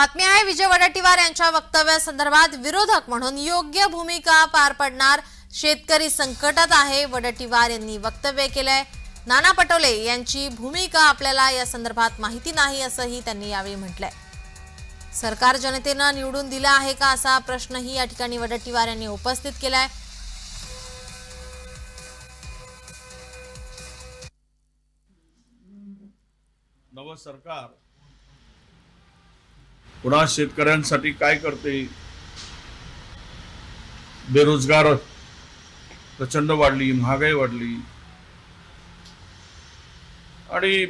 बातमी आहे विजय वडेट्टीवार यांच्या वक्तव्यासंदर्भात विरोधक म्हणून योग्य भूमिका पार पडणार शेतकरी संकटात आहे वडेट्टीवार यांनी वक्तव्य केलंय. नाना पटोले यांची भूमिका आपल्याला या संदर्भात माहिती नाही असंही त्यांनी यावेळी म्हटलंय. सरकार जनतेनं निवडून दिलं आहे का असा प्रश्नही या ठिकाणी वडेट्टीवार यांनी उपस्थित केलाय. नवं सरकार पुन्हा शेतकऱ्यांसाठी काय करते? बेरोजगार प्रचंड वाढली महागाई वाढली. आणि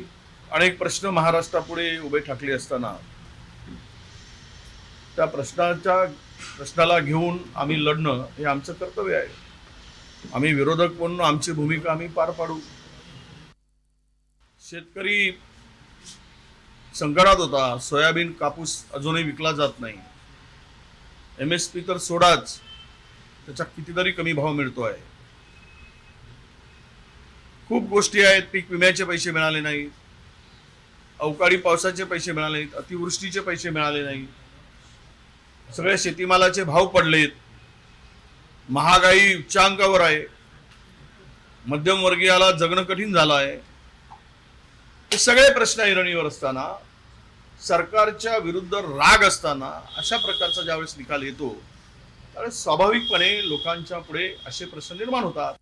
अनेक प्रश्न महाराष्ट्रापुढे उभे ठाकले असताना त्या प्रश्नाच्या प्रश्नाला घेऊन आम्ही लढणं हे आमचं कर्तव्य आहे. आम्ही विरोधक म्हणून आमची भूमिका आम्ही पार पाडू. शेतकरी संकटात होता. सोयाबीन कापूस अजूनही विकला जात नाही. एम एस पी तर सोडाच. त्याचा कितीतरी कमी भाव मिळतो आहे. खूप गोष्टी आहेत. पीक विम्याचे पैसे मिळाले नाहीत. अवकाळी पावसाचे पैसे मिळाले नाहीत. अतिवृष्टीचे पैसे मिळाले नाही सगळे शेतीमालाचे भाव पडलेत. महागाई उच्चांकावर आहे. मध्यमवर्गीयाला जगणं कठीण झालं आहे. हे सगळे प्रश्न ऐरणीवर असताना सरकारच्या विरुद्ध राग असताना अशा प्रकारचा ज्यावेळेस निकाल येतो त्यावेळेस स्वाभाविकपणे लोकांच्या पुढे असे प्रश्न निर्माण होतात.